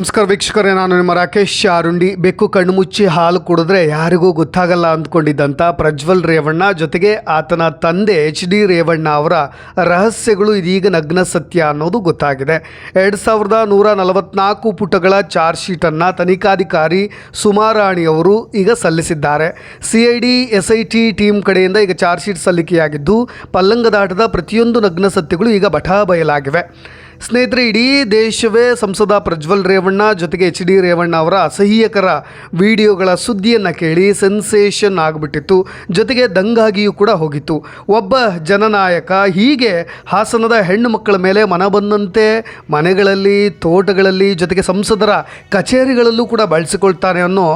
ನಮಸ್ಕಾರ ವೀಕ್ಷಕರೇ, ನಾನು ನಿಮ್ಮ ರಾಕೇಶ್ ಶಾರುಂಡಿ ಬೆಕ್ಕು, ಕಣ್ಣು ಮುಚ್ಚಿ ಹಾಲು ಕುಡಿದ್ರೆ ಯಾರಿಗೂ ಗೊತ್ತಾಗಲ್ಲ ಅಂದ್ಕೊಂಡಿದ್ದಂಥ ಪ್ರಜ್ವಲ್ ರೇವಣ್ಣ ಜೊತೆಗೆ ಆತನ ತಂದೆ ಎಚ್ ಡಿ ರೇವಣ್ಣ ಅವರ ರಹಸ್ಯಗಳು ಇದೀಗ ನಗ್ನ ಸತ್ಯ ಅನ್ನೋದು ಗೊತ್ತಾಗಿದೆ. ಎರಡು ಸಾವಿರದ ನೂರ ನಲವತ್ನಾಲ್ಕು ಪುಟಗಳ ಚಾರ್ಜ್ ಶೀಟನ್ನು ತನಿಖಾಧಿಕಾರಿ ಸುಮಾರಾಣಿ ಅವರು ಈಗ ಸಲ್ಲಿಸಿದ್ದಾರೆ. C I D, S I T team ಕಡೆಯಿಂದ ಈಗ ಚಾರ್ಜ್ ಶೀಟ್ ಸಲ್ಲಿಕೆಯಾಗಿದ್ದು ಪಲ್ಲಂಗದಾಟದ ಪ್ರತಿಯೊಂದು ನಗ್ನ ಸತ್ಯಗಳು ಈಗ ಬಟಾ ಬಯಲಾಗಿವೆ. ಸ್ನೇಹಿತರೆ, ಇಡೀ ದೇಶವೇ ಸಂಸದ ಪ್ರಜ್ವಲ್ ರೇವಣ್ಣ ಜೊತೆಗೆ ಎಚ್ ಡಿ ರೇವಣ್ಣ ಅವರ ಅಸಹ್ಯಕರ ವಿಡಿಯೋಗಳ ಸುದ್ದಿಯನ್ನು ಕೇಳಿ ಸೆನ್ಸೇಷನ್ ಆಗಿಬಿಟ್ಟಿತ್ತು. ಜೊತೆಗೆ ದಂಗಾಗಿಯೂ ಕೂಡ ಹೋಗಿತ್ತು. ಒಬ್ಬ ಜನನಾಯಕ ಹೀಗೆ ಹಾಸನದ ಹೆಣ್ಣು ಮಕ್ಕಳ ಮೇಲೆ ಮನ ಬಂದಂತೆ ಮನೆಗಳಲ್ಲಿ, ತೋಟಗಳಲ್ಲಿ, ಜೊತೆಗೆ ಸಂಸದರ ಕಚೇರಿಗಳಲ್ಲೂ ಕೂಡ ಬಳಸಿಕೊಳ್ತಾನೆ ಅನ್ನೋ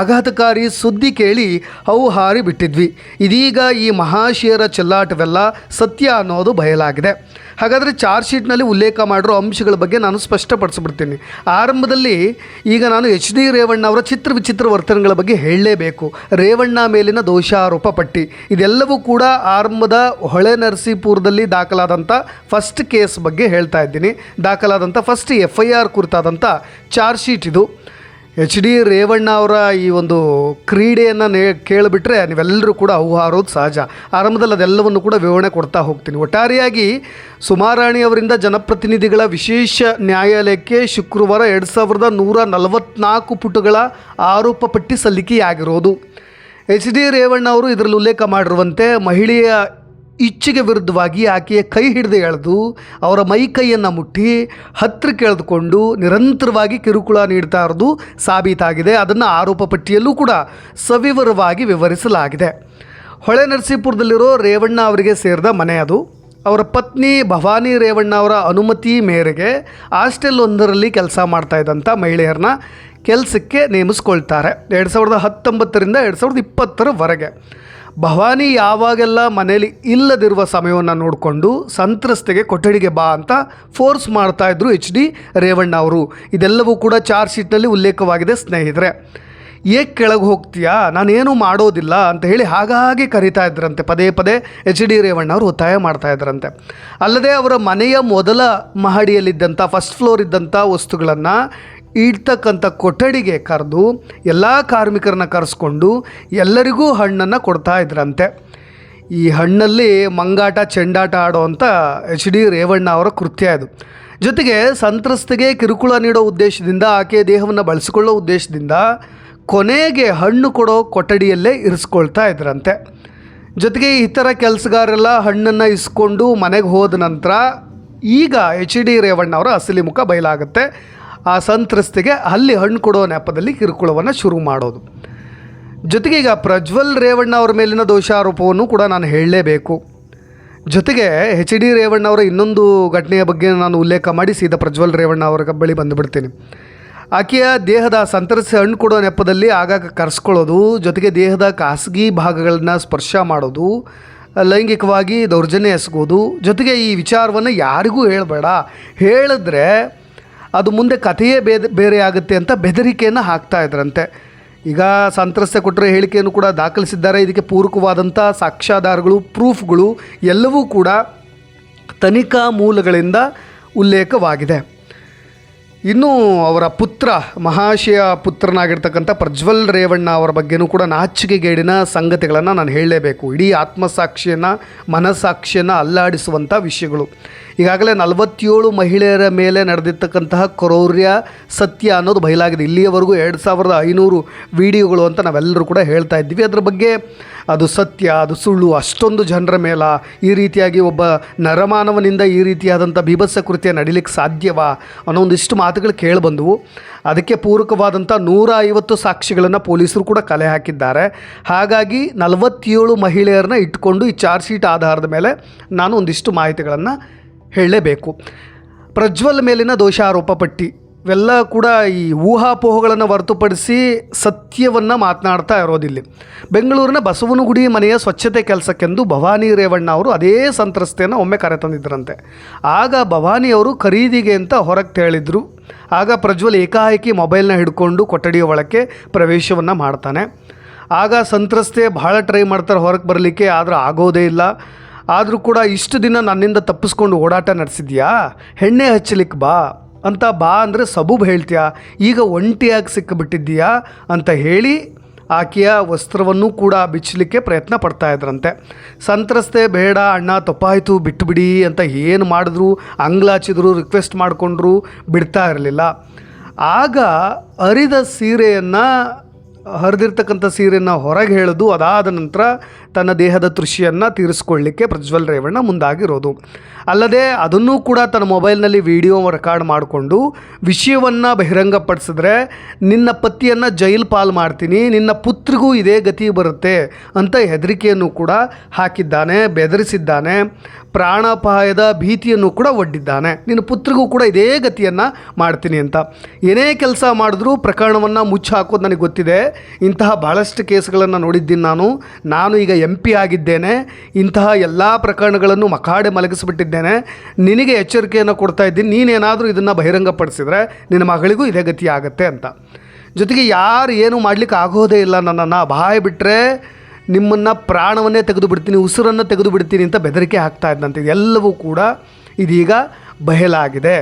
ಆಘಾತಕಾರಿ ಸುದ್ದಿ ಕೇಳಿ ಅವು ಹಾರಿ ಬಿಟ್ಟಿದ್ವಿ ಇದೀಗ ಈ ಮಹಾಶಯರ ಚೆಲ್ಲಾಟವೆಲ್ಲ ಸತ್ಯ ಅನ್ನೋದು ಬಯಲಾಗಿದೆ. ಹಾಗಾದರೆ ಚಾರ್ಜ್ ಶೀಟ್ನಲ್ಲಿ ಉಲ್ಲೇಖ ಮಾಡಿರೋ ಅಂಶಗಳ ಬಗ್ಗೆ ನಾನು ಸ್ಪಷ್ಟಪಡಿಸ್ಬಿಡ್ತೀನಿ. ಆರಂಭದಲ್ಲಿ ಈಗ ನಾನು ಎಚ್ ಡಿ ರೇವಣ್ಣ ಅವರ ಚಿತ್ರ ವಿಚಿತ್ರ ವರ್ತನೆಗಳ ಬಗ್ಗೆ ಹೇಳಲೇಬೇಕು. ರೇವಣ್ಣ ಮೇಲಿನ ದೋಷಾರೋಪ ಪಟ್ಟಿ. ಇದೆಲ್ಲವೂ ಕೂಡ ಆರಂಭದ ಹೊಳೆ ನರಸೀಪುರದಲ್ಲಿ ದಾಖಲಾದಂಥ ಫಸ್ಟ್ ಕೇಸ್ ಬಗ್ಗೆ ಹೇಳ್ತಾ ಇದ್ದೀನಿ. ದಾಖಲಾದಂಥ ಫಸ್ಟ್ ಎಫ್ ಐ ಆರ್ ಕುರಿತಾದಂಥ ಚಾರ್ಜ್ ಶೀಟ್ ಇದು. ಎಚ್ ಡಿ ರೇವಣ್ಣ ಅವರ ಈ ಒಂದು ಕ್ರೀಡೆಯನ್ನು ನೇ ಕೇಳಿಬಿಟ್ರೆ ನೀವೆಲ್ಲರೂ ಕೂಡ ಹೌಹಾರೋದು ಸಹಜ. ಆರಂಭದಲ್ಲಿ ಅದೆಲ್ಲವನ್ನು ಕೂಡ ವಿವರಣೆ ಕೊಡ್ತಾ ಹೋಗ್ತೀನಿ. ಒಟ್ಟಾರೆಯಾಗಿ ಸುಮಾರಾಣಿ ಅವರಿಂದ ಜನಪ್ರತಿನಿಧಿಗಳ ವಿಶೇಷ ನ್ಯಾಯಾಲಯಕ್ಕೆ ಶುಕ್ರವಾರ ಎರಡು ಸಾವಿರದ ನೂರ ನಲವತ್ನಾಲ್ಕು ಪುಟಗಳ ಆರೋಪ ಪಟ್ಟಿ ಸಲ್ಲಿಕೆಯಾಗಿರೋದು. ಎಚ್ ಡಿ ರೇವಣ್ಣ ಅವರು ಇದರಲ್ಲಿ ಉಲ್ಲೇಖ ಮಾಡಿರುವಂತೆ ಮಹಿಳೆಯ ಇಚ್ಛೆಗೆ ವಿರುದ್ಧವಾಗಿ ಆಕೆಯ ಕೈ ಹಿಡಿದು ಎಳೆದು ಅವರ ಮೈ ಕೈಯನ್ನು ಮುಟ್ಟಿ ಹತ್ತಿರಕ್ಕೆ ಎಳೆದುಕೊಂಡು ನಿರಂತರವಾಗಿ ಕಿರುಕುಳ ನೀಡ್ತಾ ಇರೋದು ಸಾಬೀತಾಗಿದೆ. ಅದನ್ನು ಆರೋಪ ಪಟ್ಟಿಯಲ್ಲೂ ಕೂಡ ಸವಿವರವಾಗಿ ವಿವರಿಸಲಾಗಿದೆ. ಹೊಳೆ ನರಸೀಪುರದಲ್ಲಿರೋ ರೇವಣ್ಣ ಅವರಿಗೆ ಸೇರಿದ ಮನೆ ಅದು. ಅವರ ಪತ್ನಿ ಭವಾನಿ ರೇವಣ್ಣ ಅವರ ಅನುಮತಿ ಮೇರೆಗೆ ಹಾಸ್ಟೆಲ್ ಒಂದರಲ್ಲಿ ಕೆಲಸ ಮಾಡ್ತಾ ಇದ್ದಂಥ ಮಹಿಳೆಯರನ್ನ ಕೆಲಸಕ್ಕೆ ನೇಮಿಸ್ಕೊಳ್ತಾರೆ. ಎರಡು ಸಾವಿರದ ಹತ್ತೊಂಬತ್ತರಿಂದ ಎರಡು ಸಾವಿರದ ಇಪ್ಪತ್ತರವರೆಗೆ ಭವಾನಿ ಯಾವಾಗೆಲ್ಲ ಮನೇಲಿ ಇಲ್ಲದಿರುವ ಸಮಯವನ್ನು ನೋಡಿಕೊಂಡು ಸಂತ್ರಸ್ತೆಗೆ ಕೊಠಡಿಗೆ ಬಾ ಅಂತ ಫೋರ್ಸ್ ಮಾಡ್ತಾಯಿದ್ರು ಎಚ್ ಡಿ ರೇವಣ್ಣ ಅವರು. ಇದೆಲ್ಲವೂ ಕೂಡ ಚಾರ್ಜ್ ಶೀಟ್ನಲ್ಲಿ ಉಲ್ಲೇಖವಾಗಿದೆ, ಸ್ನೇಹಿತರೆ. ಏಕೆ ಕೆಳಗೆ ಹೋಗ್ತೀಯಾ? ನಾನೇನು ಮಾಡೋದಿಲ್ಲ ಅಂತ ಹೇಳಿ ಹಾಗಾಗಿ ಕರಿತಾ ಇದ್ರಂತೆ. ಪದೇ ಪದೇ ಎಚ್ ಡಿ ರೇವಣ್ಣ ಅವರು ಒತ್ತಾಯ ಮಾಡ್ತಾ ಇದ್ರಂತೆ. ಅಲ್ಲದೆ ಅವರ ಮನೆಯ ಮೊದಲ ಮಹಡಿಯಲ್ಲಿದ್ದಂಥ, ಫಸ್ಟ್ ಫ್ಲೋರ್ ಇದ್ದಂಥ ವಸ್ತುಗಳನ್ನು ಇಡ್ತಕ್ಕಂಥ ಕೊಠಡಿಗೆ ಕರೆದು ಎಲ್ಲ ಕಾರ್ಮಿಕರನ್ನ ಕರೆಸ್ಕೊಂಡು ಎಲ್ಲರಿಗೂ ಹಣ್ಣನ್ನು ಕೊಡ್ತಾ ಇದ್ರಂತೆ. ಈ ಹಣ್ಣಲ್ಲಿ ಮಂಗಾಟ, ಚೆಂಡಾಟ ಆಡೋವಂಥ ಎಚ್ ಡಿ ರೇವಣ್ಣ ಅವರ ಕೃತ್ಯ ಇದು. ಜೊತೆಗೆ ಸಂತ್ರಸ್ತೆಗೆ ಕಿರುಕುಳ ನೀಡೋ ಉದ್ದೇಶದಿಂದ ಆಕೆಯ ದೇಹವನ್ನು ಬಳಸಿಕೊಳ್ಳೋ ಉದ್ದೇಶದಿಂದ ಕೊನೆಗೆ ಹಣ್ಣು ಕೊಡೋ ಕೊಠಡಿಯಲ್ಲೇ ಇರಿಸ್ಕೊಳ್ತಾ ಇದ್ರಂತೆ. ಜೊತೆಗೆ ಇತರ ಕೆಲಸಗಾರೆಲ್ಲ ಹಣ್ಣನ್ನು ಇಸ್ಕೊಂಡು ಮನೆಗೆ ಹೋದ ನಂತರ ಈಗ ಎಚ್ ಡಿ ರೇವಣ್ಣ ಅವರ ಅಸಲಿ ಮುಖ ಬಯಲಾಗುತ್ತೆ. ಆ ಸಂತ್ರಸ್ತೆಗೆ ಅಲ್ಲಿ ಹಣ್ಣು ಕೊಡೋ ನೆಪದಲ್ಲಿ ಕಿರುಕುಳವನ್ನು ಶುರು ಮಾಡೋದು. ಜೊತೆಗೆ ಈಗ ಪ್ರಜ್ವಲ್ ರೇವಣ್ಣ ಅವರ ಮೇಲಿನ ದೋಷಾರೋಪವನ್ನು ಕೂಡ ನಾನು ಹೇಳಲೇಬೇಕು. ಜೊತೆಗೆ ಎಚ್ ಡಿ ರೇವಣ್ಣ ಅವರ ಇನ್ನೊಂದು ಘಟನೆಯ ಬಗ್ಗೆ ನಾನು ಉಲ್ಲೇಖ ಮಾಡಿ ಸೀದಾ ಪ್ರಜ್ವಲ್ ರೇವಣ್ಣ ಅವರ ಬಳಿ ಬಂದುಬಿಡ್ತೀನಿ. ಆಕೆಯ ದೇಹದ ಸಂತರಿಸಿ ಹಣ್ಣು ಕೊಡೋ ನೆಪದಲ್ಲಿ ಆಗಾಗ ಕರೆಸ್ಕೊಳ್ಳೋದು, ಜೊತೆಗೆ ದೇಹದ ಖಾಸಗಿ ಭಾಗಗಳನ್ನ ಸ್ಪರ್ಶ ಮಾಡೋದು, ಲೈಂಗಿಕವಾಗಿ ದೌರ್ಜನ್ಯ ಎಸಗೋದು, ಜೊತೆಗೆ ಈ ವಿಚಾರವನ್ನು ಯಾರಿಗೂ ಹೇಳಬೇಡ. ಹೇಳಿದ್ರೆ ಅದು ಮುಂದೆ ಕಥೆಯೇ ಬೇರೆ ಬೇರೆ ಆಗುತ್ತೆ ಅಂತ ಬೆದರಿಕೆಯನ್ನು ಹಾಕ್ತಾ ಇದ್ರಂತೆ. ಈಗ ಸಂತ್ರಸ್ತೆ ಕೊಟ್ಟರೆ ಹೇಳಿಕೆಯನ್ನು ಕೂಡ ದಾಖಲಿಸಿದ್ದಾರೆ. ಇದಕ್ಕೆ ಪೂರಕವಾದಂಥ ಸಾಕ್ಷ್ಯಾಧಾರಗಳು, ಪ್ರೂಫ್ಗಳು ಎಲ್ಲವೂ ಕೂಡ ತನಿಖಾ ಮೂಲಗಳಿಂದ ಉಲ್ಲೇಖವಾಗಿದೆ. ಇನ್ನು ಅವರ ಪುತ್ರ, ಮಹಾಶಯ ಪುತ್ರನಾಗಿರ್ತಕ್ಕಂಥ ಪ್ರಜ್ವಲ್ ರೇವಣ್ಣ ಅವರ ಬಗ್ಗೆನೂ ಕೂಡ ನಾಚಿಕೆಗೇಡಿನ ಸಂಗತಿಗಳನ್ನು ನಾನು ಹೇಳಲೇಬೇಕು. ಇಡೀ ಆತ್ಮಸಾಕ್ಷಿಯನ್ನು, ಮನಸ್ಸಾಕ್ಷಿಯನ್ನು ಅಲ್ಲಾಡಿಸುವಂಥ ವಿಷಯಗಳು. ಈಗಾಗಲೇ ನಲವತ್ತೇಳು ಮಹಿಳೆಯರ ಮೇಲೆ ನಡೆದಿರ್ತಕ್ಕಂತಹ ಕ್ರೌರ್ಯ ಸತ್ಯ ಅನ್ನೋದು ಬಯಲಾಗಿದೆ. ಇಲ್ಲಿಯವರೆಗೂ ಎರಡು ಸಾವಿರದ ಐನೂರು ವಿಡಿಯೋಗಳು ಅಂತ ನಾವೆಲ್ಲರೂ ಕೂಡ ಹೇಳ್ತಾ ಇದ್ದೀವಿ. ಅದ್ರ ಬಗ್ಗೆ ಅದು ಸತ್ಯ, ಅದು ಸುಳ್ಳು, ಅಷ್ಟೊಂದು ಜನರ ಮೇಲ ಈ ರೀತಿಯಾಗಿ ಒಬ್ಬ ನರಮಾನವನಿಂದ ಈ ರೀತಿಯಾದಂಥ ಬೀಭತ್ಸ ಕೃತ್ಯ ನಡೀಲಿಕ್ಕೆ ಸಾಧ್ಯವಾ ಅನ್ನೋ ಒಂದಿಷ್ಟು ಮಾತುಗಳು ಕೇಳಿಬಂದವು ಅದಕ್ಕೆ ಪೂರಕವಾದಂಥ ನೂರ ಐವತ್ತು ಸಾಕ್ಷಿಗಳನ್ನು ಪೊಲೀಸರು ಕೂಡ ಕಲೆ ಹಾಕಿದ್ದಾರೆ. ಹಾಗಾಗಿ ನಲವತ್ತೇಳು ಮಹಿಳೆಯರನ್ನ ಇಟ್ಕೊಂಡು ಈ ಚಾರ್ಜ್ ಶೀಟ್ ಆಧಾರದ ಮೇಲೆ ನಾನು ಒಂದಿಷ್ಟು ಮಾಹಿತಿಗಳನ್ನು ಹೇಳಲೇಬೇಕು. ಪ್ರಜ್ವಲ್ ಮೇಲಿನ ದೋಷಾರೋಪ ಪಟ್ಟಿ. ಇವೆಲ್ಲ ಕೂಡ ಈ ಊಹಾಪೋಹಗಳನ್ನು ಹೊರತುಪಡಿಸಿ ಸತ್ಯವನ್ನು ಮಾತನಾಡ್ತಾ ಇರೋದಿಲ್ಲಿ. ಬೆಂಗಳೂರಿನ ಬಸವನಗುಡಿ ಮನೆಯ ಸ್ವಚ್ಛತೆ ಕೆಲಸಕ್ಕೆಂದು ಭವಾನಿ ರೇವಣ್ಣ ಅವರು ಅದೇ ಸಂತ್ರಸ್ತೆಯನ್ನು ಒಮ್ಮೆ ಕರೆತಂದಿದ್ದರಂತೆ ಆಗ ಭವಾನಿ ಅವರು ಖರೀದಿಗೆ ಅಂತ ಹೊರಗೆ ಹೇಳಿದರು ಆಗ ಪ್ರಜ್ವಲ್ ಏಕಾಏಕಿ ಮೊಬೈಲ್ನ ಹಿಡ್ಕೊಂಡು ಕೊಠಡಿಯ ಒಳಕ್ಕೆ ಪ್ರವೇಶವನ್ನು ಮಾಡ್ತಾನೆ. ಆಗ ಸಂತ್ರಸ್ತೆ ಭಾಳ ಟ್ರೈ ಮಾಡ್ತಾರೆ ಹೊರಗೆ ಬರಲಿಕ್ಕೆ, ಆದರೆ ಆಗೋದೇ ಇಲ್ಲ. ಆದರೂ ಕೂಡ ಇಷ್ಟು ದಿನ ನನ್ನಿಂದ ತಪ್ಪಿಸ್ಕೊಂಡು ಓಡಾಟ ನಡೆಸಿದ್ಯಾ? ಹೆಣ್ಣೆ ಹಚ್ಚಲಿಕ್ಕೆ ಬಾ. ಅಂತ ಬಾ ಅಂದರೆ ಸಬೂಬ್ ಹೇಳ್ತೀಯಾ? ಈಗ ಒಂಟಿಯಾಗಿ ಸಿಕ್ಕಿಬಿಟ್ಟಿದ್ದೀಯಾ ಅಂತ ಹೇಳಿ ಆಕೆಯ ವಸ್ತ್ರವನ್ನು ಕೂಡ ಬಿಚ್ಚಲಿಕ್ಕೆ ಪ್ರಯತ್ನ ಪಡ್ತಾ ಇದ್ರಂತೆ. ಸಂತ್ರಸ್ತೆ, ಬೇಡ, ಅಣ್ಣ ತಪ್ಪಾಯಿತು ಬಿಟ್ಟುಬಿಡಿ ಅಂತ ಏನು ಮಾಡಿದ್ರು, ಅಂಗ್ಲಾಚಿದ್ರು ರಿಕ್ವೆಸ್ಟ್ ಮಾಡಿಕೊಂಡ್ರು, ಬಿಡ್ತಾ ಇರಲಿಲ್ಲ. ಆಗ ಅರಿದ ಸೀರೆಯನ್ನು, ಹರಿದಿರ್ತಕ್ಕಂಥ ಸೀರೆಯನ್ನು ಹೊರಗೆ ಹೇಳೋದು ಅದಾದ ನಂತರ ತನ್ನ ದೇಹದ ತೃಷಿಯನ್ನು ತೀರಿಸ್ಕೊಳ್ಳಿಕ್ಕೆ ಪ್ರಜ್ವಲ್ ರೇವಣ್ಣ ಮುಂದಾಗಿರೋದು. ಅಲ್ಲದೆ ಅದನ್ನೂ ಕೂಡ ತನ್ನ ಮೊಬೈಲ್ನಲ್ಲಿ ವಿಡಿಯೋ ರೆಕಾರ್ಡ್ ಮಾಡಿಕೊಂಡು ವಿಷಯವನ್ನು ಬಹಿರಂಗಪಡಿಸಿದ್ರೆ, ನಿನ್ನ ಪತಿಯನ್ನು ಜೈಲ್ ಪಾಲ್ ಮಾಡ್ತೀನಿ, ನಿನ್ನ ಪುತ್ರಿಗೂ ಇದೇ ಗತಿ ಬರುತ್ತೆ ಅಂತ ಹೆದರಿಕೆಯನ್ನು ಕೂಡ ಹಾಕಿದ್ದಾನೆ, ಬೆದರಿಸಿದ್ದಾನೆ. ಪ್ರಾಣಾಪಾಯದ ಭೀತಿಯನ್ನು ಕೂಡ ಒಡ್ಡಿದ್ದಾನೆ. ನಿನ್ನ ಪುತ್ರಿಗೂ ಕೂಡ ಇದೇ ಗತಿಯನ್ನು ಮಾಡ್ತೀನಿ ಅಂತ. ಏನೇ ಕೆಲಸ ಮಾಡಿದ್ರೂ ಪ್ರಕರಣವನ್ನು ಮುಚ್ಚಿ ಹಾಕೋದು ನನಗೆ ಗೊತ್ತಿದೆ. ಇಂತಹ ಭಾಳಷ್ಟು ಕೇಸ್ಗಳನ್ನು ನೋಡಿದ್ದೀನಿ ನಾನು. ನಾನು ಈಗ ಎಂ ಪಿ ಆಗಿದ್ದೇನೆ. ಇಂತಹ ಎಲ್ಲ ಪ್ರಕರಣಗಳನ್ನು ಮಕಾಡೆ ಮಲಗಿಸಿಬಿಟ್ಟಿದ್ದೇನೆ. ನಿನಗೆ ಎಚ್ಚರಿಕೆಯನ್ನು ಕೊಡ್ತಾ ಇದ್ದೀನಿ. ನೀನೇನಾದರೂ ಇದನ್ನು ಬಹಿರಂಗಪಡಿಸಿದರೆ ನಿನ್ನ ಮಗಳಿಗೂ ಇದೇ ಗತಿ ಆಗುತ್ತೆ ಅಂತ. ಜೊತೆಗೆ ಯಾರು ಏನು ಮಾಡಲಿಕ್ಕೆ ಆಗೋದೇ ಇಲ್ಲ ನನ್ನನ್ನು. ಬಾಯಿ ಬಿಟ್ಟರೆ ನಿಮ್ಮನ್ನು ಪ್ರಾಣವನ್ನೇ ತೆಗೆದು ಬಿಡ್ತೀನಿ ಉಸಿರನ್ನು ತೆಗೆದು ಬಿಡ್ತೀನಿ ಅಂತ ಬೆದರಿಕೆ ಹಾಕ್ತಾ ಇದ್ದಂತೆ. ಎಲ್ಲವೂ ಕೂಡ ಇದೀಗ ಬಯಲಾಗಿದೆ.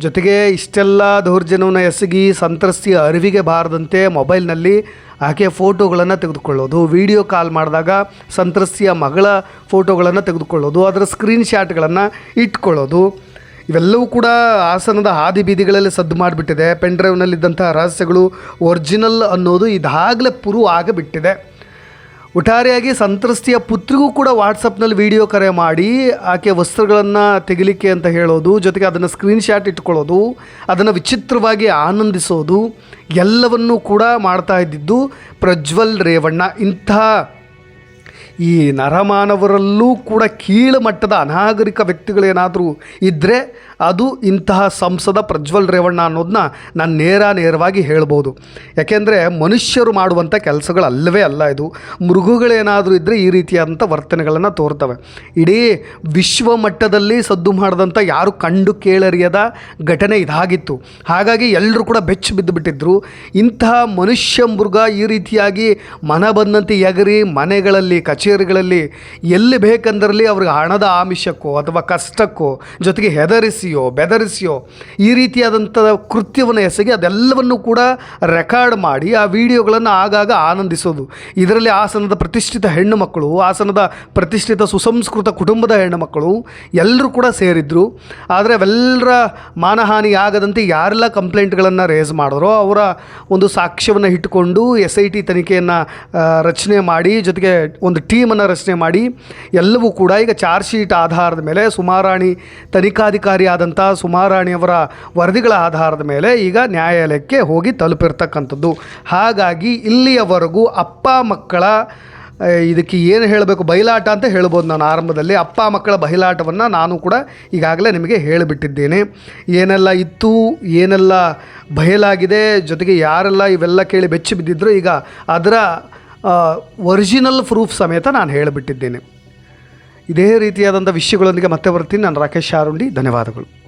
ಜೊತೆಗೆ ಇಷ್ಟೆಲ್ಲ ದೌರ್ಜನ್ಯವನ್ನು ಎಸಗಿ ಸಂತ್ರಸ್ತಿಯ ಅರಿವಿಗೆ ಬಾರದಂತೆ ಮೊಬೈಲ್ನಲ್ಲಿ ಆಕೆಯ ಫೋಟೋಗಳನ್ನು ತೆಗೆದುಕೊಳ್ಳೋದು. ವಿಡಿಯೋ ಕಾಲ್ ಮಾಡಿದಾಗ ಸಂತ್ರಸ್ತಿಯ ಮಗಳ ಫೋಟೋಗಳನ್ನು ತೆಗೆದುಕೊಳ್ಳೋದು. ಅದರ ಸ್ಕ್ರೀನ್ ಶಾಟ್ಗಳನ್ನು ಇಟ್ಕೊಳ್ಳೋದು. ಇವೆಲ್ಲವೂ ಕೂಡ ಹಾಸನದ ಹಾದಿ ಬೀದಿಗಳಲ್ಲಿ ಸದ್ದು ಮಾಡಿಬಿಟ್ಟಿದೆ. ಪೆನ್ ಡ್ರೈವ್ನಲ್ಲಿದ್ದಂಥ ರಹಸ್ಯಗಳು ಒರಿಜಿನಲ್ ಅನ್ನೋದು ಇದಾಗಲೇ ಪುರು ಆಗಿಬಿಟ್ಟಿದೆ. ಒಟ್ಟಾರೆಯಾಗಿ ಸಂತ್ರಸ್ತಿಯ ಪುತ್ರಿಗೂ ಕೂಡ ವಾಟ್ಸಪ್ನಲ್ಲಿ ವಿಡಿಯೋ ಕರೆ ಮಾಡಿ, ಆಕೆ ವಸ್ತ್ರಗಳನ್ನು ತೆಗಿಲಿಕ್ಕೆ ಅಂತ ಹೇಳೋದು, ಜೊತೆಗೆ ಅದನ್ನು ಸ್ಕ್ರೀನ್ ಶಾಟ್ ಇಟ್ಕೊಳ್ಳೋದು, ಅದನ್ನು ವಿಚಿತ್ರವಾಗಿ ಆನಂದಿಸೋದು, ಎಲ್ಲವನ್ನೂ ಕೂಡ ಮಾಡ್ತಾ ಇದ್ದಿದ್ದು ಪ್ರಜ್ವಲ್ ರೇವಣ್ಣ. ಇಂಥ ಈ ನರಮಾನವರಲ್ಲೂ ಕೂಡ ಕೀಳು ಮಟ್ಟದ ಅನಾಗರಿಕ ವ್ಯಕ್ತಿಗಳೇನಾದರೂ ಇದ್ದರೆ ಅದು ಇಂತಹ ಸಂಸದ ಪ್ರಜ್ವಲ್ ರೇವಣ್ಣ ಅನ್ನೋದನ್ನ ನಾನು ನೇರ ನೇರವಾಗಿ ಹೇಳ್ಬೋದು. ಯಾಕೆಂದರೆ ಮನುಷ್ಯರು ಮಾಡುವಂಥ ಕೆಲಸಗಳು ಅಲ್ಲವೇ ಅಲ್ಲ ಇದು. ಮೃಗಗಳೇನಾದರೂ ಇದ್ದರೆ ಈ ರೀತಿಯಾದಂಥ ವರ್ತನೆಗಳನ್ನು ತೋರ್ತವೆ. ಇಡೀ ವಿಶ್ವ ಮಟ್ಟದಲ್ಲಿ ಸದ್ದು ಮಾಡಿದಂಥ ಯಾರು ಕಂಡು ಕೇಳರಿಯದ ಘಟನೆ ಇದಾಗಿತ್ತು. ಹಾಗಾಗಿ ಎಲ್ಲರೂ ಕೂಡ ಬೆಚ್ಚಿ ಬಿದ್ದು ಬಿಟ್ಟಿದ್ರು. ಇಂತಹ ಮನುಷ್ಯ ಮೃಗ ಈ ರೀತಿಯಾಗಿ ಮನ ಬಂದಂತೆ ಎಗರಿ ಮನೆಗಳಲ್ಲಿ ಕಚೇರಿಗಳಲ್ಲಿ ಎಲ್ಲಿ ಬೇಕಂದರಲ್ಲಿ ಅವ್ರಿಗೆ ಹಣದ ಆಮಿಷಕ್ಕೋ ಅಥವಾ ಕಷ್ಟಕ್ಕೋ ಜೊತೆಗೆ ಹೆದರಿಸಿಯೋ, ಬೆದರಿಸಿಯೋ ಈ ರೀತಿಯಾದಂಥ ಕೃತ್ಯವನ್ನು ಎಸಗಿ ಅದೆಲ್ಲವನ್ನು ಕೂಡ ರೆಕಾರ್ಡ್ ಮಾಡಿ ಆ ವಿಡಿಯೋಗಳನ್ನು ಆಗಾಗ ಆನಂದಿಸೋದು. ಇದರಲ್ಲಿ ಹಾಸನದ ಪ್ರತಿಷ್ಠಿತ ಹೆಣ್ಣು ಮಕ್ಕಳು ಹಾಸನದ ಪ್ರತಿಷ್ಠಿತ ಸುಸಂಸ್ಕೃತ ಕುಟುಂಬದ ಹೆಣ್ಣು ಮಕ್ಕಳು ಎಲ್ಲರೂ ಕೂಡ ಸೇರಿದ್ರು. ಆದರೆ ಅವೆಲ್ಲರ ಮಾನಹಾನಿ ಆಗದಂತೆ ಯಾರೆಲ್ಲ ಕಂಪ್ಲೇಂಟ್ಗಳನ್ನು ರೇಸ್ ಮಾಡಿದ್ರೋ ಅವರ ಒಂದು ಸಾಕ್ಷ್ಯವನ್ನು ಇಟ್ಟುಕೊಂಡು ಎಸ್ ಐ ಟಿ ತನಿಖೆಯನ್ನು ರಚನೆ ಮಾಡಿ ಜೊತೆಗೆ ಒಂದು ಟೀಮನ್ನು ರಚನೆ ಮಾಡಿ ಎಲ್ಲವೂ ಕೂಡ ಈಗ ಚಾರ್ಜ್ ಶೀಟ್ ಆಧಾರದ ಮೇಲೆ ಸುಮಾರಾಣಿ ತನಿಖಾಧಿಕಾರಿ ಆದಂಥ ಸುಮಾರಾಣಿಯವರ ವರದಿಗಳ ಆಧಾರದ ಮೇಲೆ ಈಗ ನ್ಯಾಯಾಲಯಕ್ಕೆ ಹೋಗಿ ತಲುಪಿರ್ತಕ್ಕಂಥದ್ದು. ಹಾಗಾಗಿ ಇಲ್ಲಿಯವರೆಗೂ ಅಪ್ಪ ಮಕ್ಕಳ ಇದಕ್ಕೆ ಏನು ಹೇಳಬೇಕು, ಬಯಲಾಟ ಅಂತ ಹೇಳ್ಬೋದು ನಾನು ಆರಂಭದಲ್ಲಿ. ಅಪ್ಪ ಮಕ್ಕಳ ಬಯಲಾಟವನ್ನು ನಾನು ಕೂಡ ಈಗಾಗಲೇ ನಿಮಗೆ ಹೇಳಿಬಿಟ್ಟಿದ್ದೇನೆ. ಏನೆಲ್ಲ ಇತ್ತು, ಏನೆಲ್ಲ ಬಯಲಾಗಿದೆ, ಜೊತೆಗೆ ಯಾರೆಲ್ಲ ಇವೆಲ್ಲ ಕೇಳಿ ಬೆಚ್ಚಿ ಬಿದ್ದಿದ್ರು, ಈಗ ಅದರ ಒರಿಜಿನಲ್ ಪ್ರೂಫ್ ಸಮೇತ ನಾನು ಹೇಳಿಬಿಟ್ಟಿದ್ದೇನೆ. ಇದೇ ರೀತಿಯಾದಂಥ ವಿಷಯಗಳೊಂದಿಗೆ ಮತ್ತೆ ಬರ್ತೀನಿ. ನಾನು ರಾಕೇಶ್ ಶಾರುಂಡಿ ಧನ್ಯವಾದಗಳು.